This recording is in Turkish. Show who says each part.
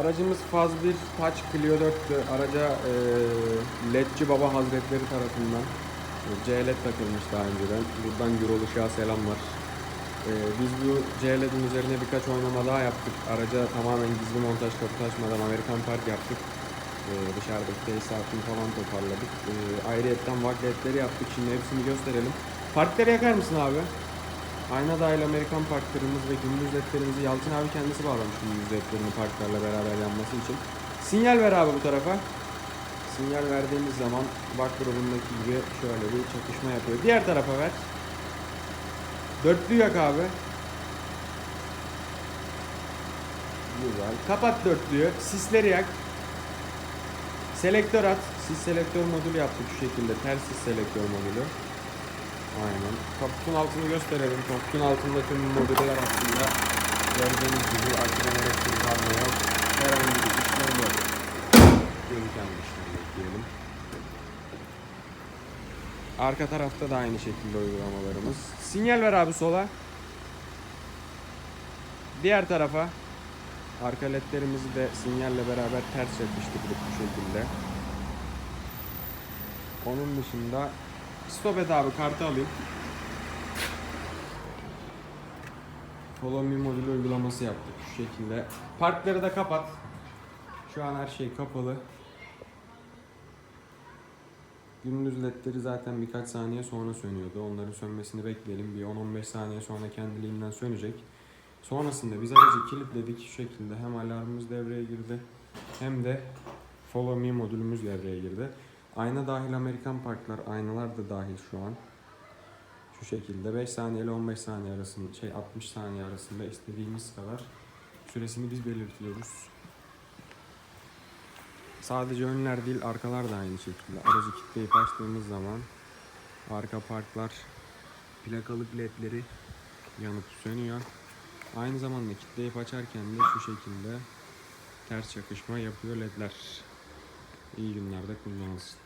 Speaker 1: Aracımız faz 1 Touch Clio 4'tü. Araca e, LED'ci Baba Hazretleri tarafından C-LED takılmış daha önceden. Buradan Gürol Işık'a selamlar. E, biz bu C-LED'in üzerine birkaç oynama daha yaptık. Araca tamamen gizli montaj kapı taşmadan Amerikan Park yaptık. E, dışarıdaki tesisatını falan toparladık. E, ayrıyetten vak ledleri yaptık. Şimdi hepsini gösterelim. Parkları yakar mısın abi? Ayna dahil Amerikan parklarımız ve gündüz ledlerimizi Yalçın abi kendisi bağlamış gündüz ledlerini parklarla beraber yanması için. Sinyal ver abi bu tarafa. Sinyal verdiğimiz zaman bak grubundaki gibi şöyle bir çakışma yapıyor. Diğer tarafa ver. Dörtlü yak abi. Güzel. Kapat dörtlüyü. Sisleri yak. Selektör at. Sis selektör modülü yaptık şu şekilde. Ters sis selektör modülü. Aynen. Kaputun altını gösterelim. Kaputun altında tüm modüller aslında gördüğünüz gibi aküden elektrik. Herhangi bir işlem yok. Görürken bir işlem diyelim. Arka tarafta da aynı şekilde uygulamalarımız. Sinyal ver abi sola. Diğer tarafa. Arka ledlerimizi de sinyalle beraber ters yapıştırdık bu şekilde. Onun dışında Stop et abi kartı alayım. Follow me modülü uygulaması yaptık şu şekilde. Parkları da kapat. Şu an her şey kapalı. Gündüz ledleri zaten birkaç saniye sonra sönüyordu. Onların sönmesini bekleyelim. Bir 10-15 saniye sonra kendiliğinden sönecek. Sonrasında biz aracı kilitledik şu şekilde. Hem alarmımız devreye girdi hem de Follow Me modülümüz devreye girdi. Ayna dahil Amerikan parklar, aynalar da dahil şu an. Şu şekilde 5 saniye ile 15 saniye arasında, şey 60 saniye arasında istediğimiz kadar süresini biz belirtiyoruz. Sadece önler değil, arkalar da aynı şekilde. Aracı kilitleyip açtığımız zaman arka parklar plakalı ledleri yanıp sönüyor. Aynı zamanda kilitleyip açarken de şu şekilde ters çakışma yapıyor ledler. İyi günlerde kullanılsın.